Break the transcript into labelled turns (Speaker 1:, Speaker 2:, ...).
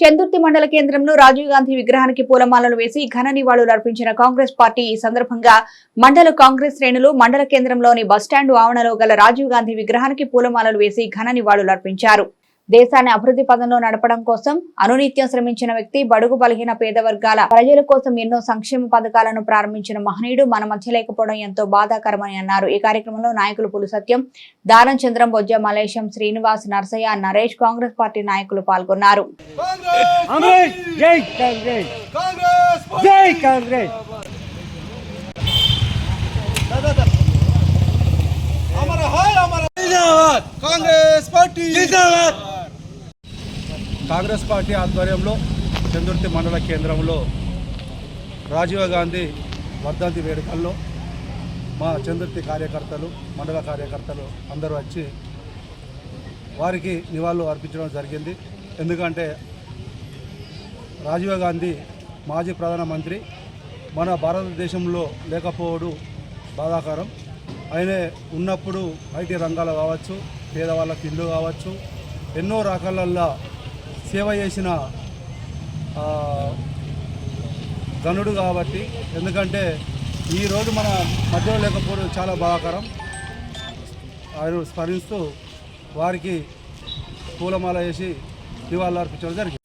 Speaker 1: చందుర్తి మండల కేంద్రంలో రాజీవ్ గాంధీ విగ్రహానికి పూలమాలలు వేసి ఘన నివాళులు అర్పించిన కాంగ్రెస్ పార్టీ ఈ సందర్భంగా మండల కాంగ్రెస్ శ్రేణులు మండల కేంద్రంలోని బస్టాండ్ ఆవరణలో గల రాజీవ్ గాంధీ విగ్రహానికి పూలమాలలు వేసి ఘన నివాళులు అర్పించారు. దేశాన్ని అభివృద్ధి పదంలో నడపడం కోసం అనునిత్యం శ్రమించిన వ్యక్తి బడుగు బలహీన పేద వర్గాల ప్రజల కోసం ఎన్నో సంక్షేమ పథకాలను ప్రారంభించిన మహనీయుడు మన మధ్య లేకపోవడం ఎంతో బాధాకరమని అన్నారు. ఈ కార్యక్రమంలో నాయకులు పులు సత్యం దానం చంద్రం బొజ్జ మలేశం శ్రీనివాస్ నర్సయ్య నరేష్ కాంగ్రెస్ పార్టీ నాయకులు పాల్గొన్నారు.
Speaker 2: కాంగ్రెస్! జై కాంగ్రెస్
Speaker 3: కాంగ్రెస్
Speaker 2: జై కాంగ్రెస్
Speaker 3: అమర హాయ్ అమర జిందాబాద్ కాంగ్రెస్ పార్టీ జిందాబాద్
Speaker 4: కాంగ్రెస్ పార్టీ ఆధ్వర్యంలో చందుర్తి మండల కేంద్రంలో రాజీవ్ గాంధీ వర్ధంతి వేడుకల్లో మా చందుర్తి కార్యకర్తలు మండల కార్యకర్తలు అందరూ వచ్చి వారికి నివాళులు అర్పించడం జరిగింది. ఎందుకంటే రాజీవ్ గాంధీ మాజీ ప్రధానమంత్రి మన భారతదేశంలో లేకపోవడు బాధాకరం. ఆయనే ఉన్నప్పుడు ఐటీ రంగాలు కావచ్చు పేదవాళ్ళకి ఇల్లు కావచ్చు ఎన్నో రకాలల్లో సేవ చేసిన ధనుడు గనుడు కాబట్టి ఎందుకంటే ఈరోజు మన మధ్యలో లేకపోవడం చాలా బాధాకరం. ఆయన స్మరిస్తూ వారికి పూలమాల వేసి నివాళులు అర్పించడం జరిగింది.